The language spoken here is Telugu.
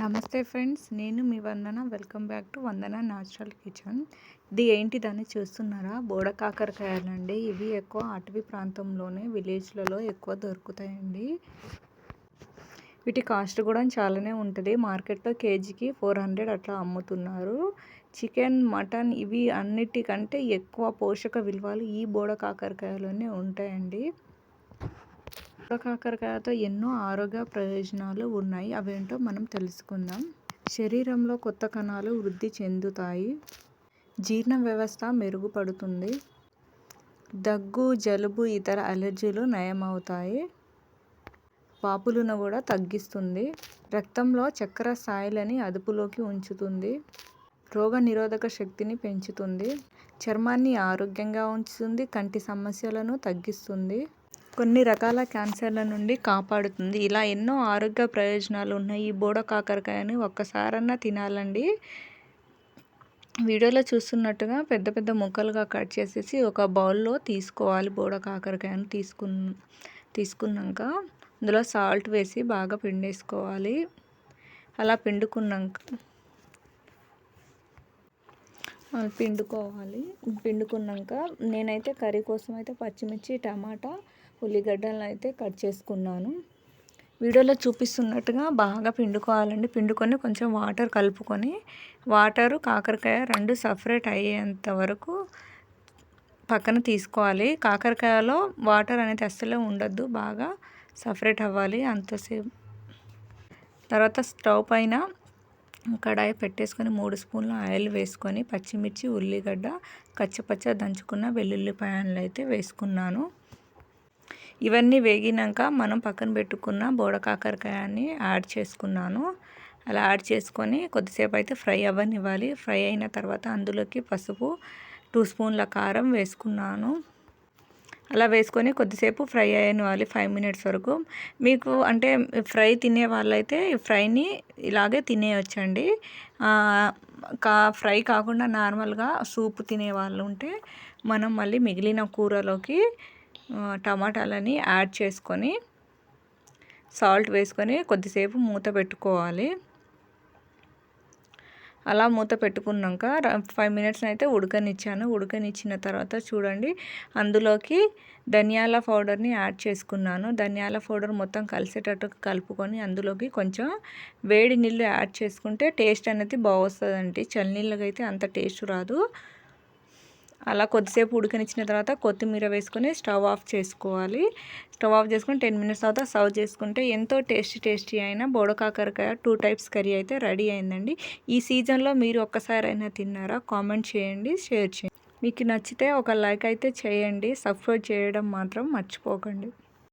నమస్తే ఫ్రెండ్స్ నేను మీ Vandana. Welcome back to Vandana natural kitchen. ఇది ఏంటిదని చూస్తున్నారా? బోడ కాకరకాయలండి. ఇవి ఎక్కువ అటవీ ప్రాంతంలోనే విలేజ్లలో ఎక్కువ దొరుకుతాయండి. వీటి కాస్ట్ కూడా చాలానే ఉంటుంది. మార్కెట్లో కేజీకి ఫోర్ హండ్రెడ్ అట్లా అమ్ముతున్నారు. చికెన్ మటన్ ఇవి అన్నిటికంటే ఎక్కువ పోషక విలువలు ఈ బోడ కాకరకాయలోనే ఉంటాయండి. కాకరకాయతో ఎన్నో ఆరోగ్య ప్రయోజనాలు ఉన్నాయి. అవేంటో మనం తెలుసుకుందాం. శరీరంలో కొత్త కణాలు వృద్ధి చెందుతాయి. జీర్ణ వ్యవస్థ మెరుగుపడుతుంది. దగ్గు జలుబు ఇతర అలర్జీలు నయమవుతాయి. వాపులను కూడా తగ్గిస్తుంది. రక్తంలో చక్కెర స్థాయిలని అదుపులోకి ఉంచుతుంది. రోగ నిరోధక శక్తిని పెంచుతుంది. చర్మాన్ని ఆరోగ్యంగా ఉంచుతుంది. కంటి సమస్యలను తగ్గిస్తుంది. కొన్ని రకాల క్యాన్సర్ల నుండి కాపాడుతుంది. ఇలా ఎన్నో ఆరోగ్య ప్రయోజనాలు ఉన్నాయి. ఈ బోడ కాకరకాయని ఒక్కసారన్నా తినాలండి. వీడియోలో చూస్తున్నట్టుగా పెద్ద పెద్ద ముక్కలుగా కట్ చేసేసి ఒక బౌల్లో తీసుకోవాలి బోడ కాకరకాయను తీసుకున్న తీసుకున్నాక. అందులో సాల్ట్ వేసి బాగా పిండేసుకోవాలి. అలా పిండుకున్నాక పిండుకోవాలి. పిండుకున్నాక నేనైతే కర్రీ కోసం అయితే పచ్చిమిర్చి టమాటా ఉల్లిగడ్డలను అయితే కట్ చేసుకున్నాను. వీడియోలో చూపిస్తున్నట్టుగా బాగా పిండుకోవాలండి. పిండుకొని కొంచెం వాటర్ కలుపుకొని వాటరు కాకరకాయ రెండు సపరేట్ అయ్యేంత వరకు పక్కన తీసుకోవాలి. కాకరకాయలో వాటర్ అనేది అస్సలే ఉండద్దు బాగా సపరేట్ అవ్వాలి అంతసేపు. తర్వాత స్టవ్ పైన కడాయి పెట్టేసుకొని మూడు స్పూన్ల ఆయిల్ వేసుకొని పచ్చిమిర్చి ఉల్లిగడ్డ కచ్చపచ్చ దంచుకున్న వెల్లుల్లిపాయలు అయితే వేసుకున్నాను. ఇవన్నీ వేగినాక మనం పక్కన పెట్టుకున్న బోడ కాకరకాయని యాడ్ చేసుకున్నాను. అలా యాడ్ చేసుకొని కొద్దిసేపు అయితే ఫ్రై అవ్వనివ్వాలి. ఫ్రై అయిన తర్వాత అందులోకి పసుపు టూ స్పూన్ల కారం వేసుకున్నాను. అలా వేసుకొని కొద్దిసేపు ఫ్రై అయ్యనివ్వాలి ఫైవ్ మినిట్స్ వరకు. మీకు అంటే ఫ్రై తినే వాళ్ళైతే ఫ్రైని ఇలాగే తినేయొచ్చండి. కా ఫ్రై కాకుండా నార్మల్గా సూప్ తినే వాళ్ళు ఉంటే మనం మళ్ళీ మిగిలిన కూరలోకి టమాటాలని యాడ్ చేసుకొని సాల్ట్ వేసుకొని కొద్దిసేపు మూత పెట్టుకోవాలి. అలా మూత పెట్టుకున్నాక ఫైవ్ మినిట్స్ అయితే ఉడకనిచ్చాను. ఉడకనిచ్చిన తర్వాత చూడండి అందులోకి ధనియాల పౌడర్ని యాడ్ చేసుకున్నాను. ధనియాల పౌడర్ మొత్తం కలిసేటట్టు కలుపుకొని అందులోకి కొంచెం వేడి నీళ్ళు యాడ్ చేసుకుంటే టేస్ట్ అనేది బాగొస్తుందండి. చలి నీళ్ళకైతే అంత టేస్ట్ రాదు. అలా కొద్దిసేపు ఉడికనిచ్చిన తర్వాత కొత్తిమీర వేసుకొని స్టవ్ ఆఫ్ చేసుకోవాలి. స్టవ్ ఆఫ్ చేసుకొని టెన్ మినిట్స్ తర్వాత సర్వ్ చేసుకుంటే ఎంతో టేస్టీ టేస్టీ అయిన బోడకాకరకాయ టూ టైప్స్ కర్రీ అయితే రెడీ అయిందండి. ఈ సీజన్లో మీరు ఒక్కసారైనా తిన్నారా? కామెంట్ చేయండి షేర్ చేయండి. మీకు నచ్చితే ఒక లైక్ అయితే చేయండి. సబ్స్క్రైబ్ చేయడం మాత్రం మర్చిపోకండి.